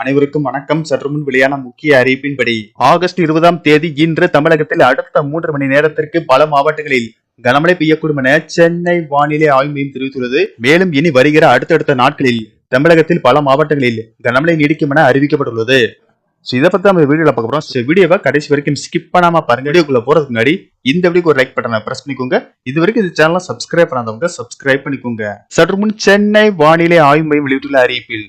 அனைவருக்கும் வணக்கம். சற்று முன் வெளியான முக்கிய அறிவிப்பின்படி ஆகஸ்ட் இருபதாம் தேதி இன்று தமிழகத்தில் அடுத்த மூன்று மணி நேரத்திற்கு பல மாவட்டங்களில் கனமழை பெய்யக்கூடும் என சென்னை வானிலை ஆய்வு மையம் தெரிவித்துள்ளது. மேலும் இனி வருகிற அடுத்தடுத்த நாட்களில் தமிழகத்தில் பல மாவட்டங்களில் கனமழை நீடிக்கும் என அறிவிக்கப்பட்டுள்ளது. ஸோ இதை பத்தி நம்ம வீடியோவில் பார்க்க போறோம். ஸோ வீடியோவை கடைசி வரைக்கும் ஸ்கிப் பண்ணாமல் பாருங்க. வீடியோக்குள்ள போறதுக்கு முன்னாடி இந்த வீடியோக்கு ஒரு லைக் பட்டனை ப்ரெஸ் பண்ணிக்கோங்க. இது வரைக்கும் இந்த சேனலை சப்ஸ்கிரைப் பண்ணாதவங்க சப்ஸ்கிரைப் பண்ணிக்கோங்க. சற்று முன் சென்னை வானிலை ஆய்வு மையம் வெளியிட்டுள்ள அறிவிப்பில்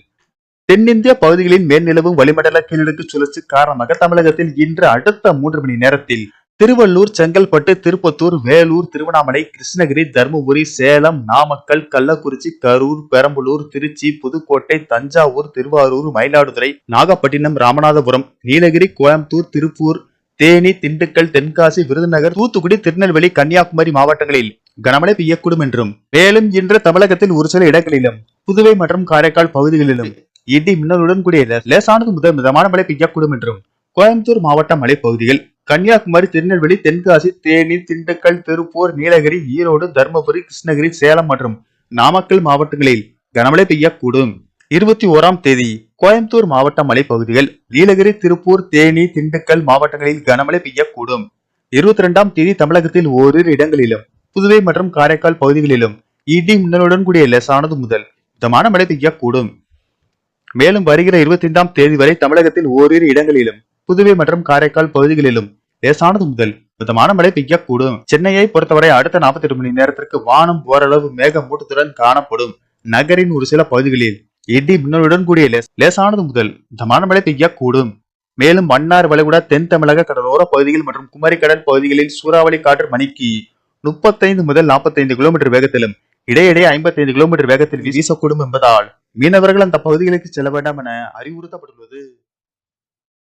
தென்னிந்திய பகுதிகளின் மேல்நிலவும் வளிமண்டல கீழடுக்கு சுழற்சி காரணமாக தமிழகத்தில் இன்று அடுத்த மூன்று மணி நேரத்தில் திருவள்ளூர் செங்கல்பட்டு திருப்பத்தூர் வேலூர் திருவண்ணாமலை கிருஷ்ணகிரி தருமபுரி சேலம் நாமக்கல் கள்ளக்குறிச்சி கரூர் பெரம்பலூர் திருச்சி புதுக்கோட்டை தஞ்சாவூர் திருவாரூர் மயிலாடுதுறை நாகப்பட்டினம் ராமநாதபுரம் நீலகிரி கோயம்புத்தூர் திருப்பூர் தேனி திண்டுக்கல் தென்காசி விருதுநகர் தூத்துக்குடி திருநெல்வேலி கன்னியாகுமரி மாவட்டங்களில் கனமழை பெய்யக்கூடும் என்றும் மேலும் இன்று தமிழகத்தில் ஒரு சில இடங்களிலும் புதுவை மற்றும் காரைக்கால் பகுதிகளிலும் இடி மின்னலுடன் கூடிய லேசானது முதல் மிதமான மழை பெய்யக்கூடும் என்றும் கோயம்புத்தூர் மாவட்ட மலைப்பகுதியில் கன்னியாகுமரி திருநெல்வேலி தென்காசி தேனி திண்டுக்கல் திருப்பூர் நீலகிரி ஈரோடு தருமபுரி கிருஷ்ணகிரி சேலம் மற்றும் நாமக்கல் மாவட்டங்களில் கனமழை பெய்யக்கூடும். இருபத்தி ஓராம் தேதி கோயம்புத்தூர் மாவட்ட மலைப்பகுதிகள் நீலகிரி திருப்பூர் தேனி திண்டுக்கல் மாவட்டங்களில் கனமழை பெய்யக்கூடும். இருபத்தி இரண்டாம் தேதி தமிழகத்தில் ஓரிரு இடங்களிலும் புதுவை மற்றும் காரைக்கால் பகுதிகளிலும் இடி மின்னலுடன் கூடிய லேசானது முதல் மிதமான மழை பெய்யக்கூடும். மேலும் வருகிற இருபத்தி ஐந்தாம் தேதி வரை தமிழகத்தில் ஓரிரு இடங்களிலும் புதுவை மற்றும் காரைக்கால் பகுதிகளிலும் லேசானது முதல் மிதமான மழை பெய்யக்கூடும். சென்னையை பொறுத்தவரை அடுத்த 48 மணி நேரத்திற்கு வானம் ஓரளவு மேகமூட்டத்துடன் காணப்படும். நகரின் ஒரு சில பகுதிகளில் இடி மின்னலுடன் கூடிய லேசானது முதல் மிதமான மழை பெய்யக்கூடும். மேலும் மன்னார் வளைகுடா தென் தமிழக கடலோர பகுதிகள் மற்றும் குமரி கடல் பகுதிகளில் சூறாவளி காற்று மணிக்கு முப்பத்தைந்து முதல் 45 கிலோமீட்டர் வேகத்திலும் இடையிடையே 55 கிலோமீட்டர் வேகத்தில் வீசக்கூடும் என்பதால் மீனவர்கள் அந்த பகுதிகளுக்கு செல்ல வேண்டாம் என அறிவுறுத்தப்பட்டுள்ளது